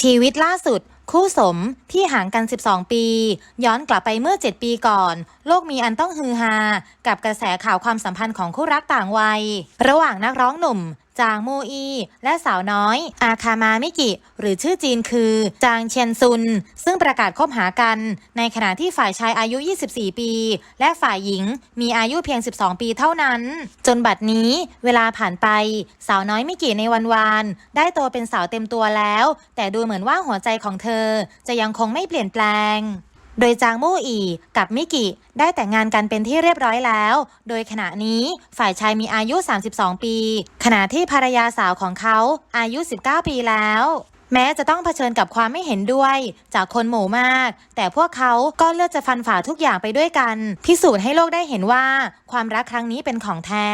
ชีวิตล่าสุด คู่สมที่ห่างกัน 12 ปี ย้อนกลับไปเมื่อ 7 ปีก่อน โลกมีอันต้องฮือฮา กับกระแสข่าวความสัมพันธ์ของคู่รักต่างวัย ระหว่างนักร้องหนุ่มจางมูอี และสาวน้อย อาคามามิกิ หรือชื่อจีนคือ จางเชียนซุน ซึ่งประกาศคบหากัน ในขณะที่ฝ่ายชายอายุ 24 ปี และฝ่ายหญิงมีอายุเพียง 12 ปีเท่านั้น จนบัดนี้เวลาผ่านไป สาวน้อยมิกิในวันวานได้โตเป็นสาวเต็มตัวแล้ว แต่ดูเหมือนว่าหัวใจของเธอจะยังคงไม่เปลี่ยนแปลง โดยจางมู่อีกับมิกิได้แต่งงานกันเป็นที่เรียบร้อยแล้ว โดยขณะนี้ฝ่ายชายมีอายุ 32 ปี ขณะที่ภรรยาสาวของเขาอายุ 19 ปีแล้วแม้จะต้องเผชิญกับความไม่เห็นด้วย จากคนหมู่มาก แต่พวกเขาก็เลือกจะฟันฝ่าทุกอย่างไปด้วยกัน พิสูจน์ให้โลกได้เห็นว่า ความรักครั้งนี้เป็นของแท้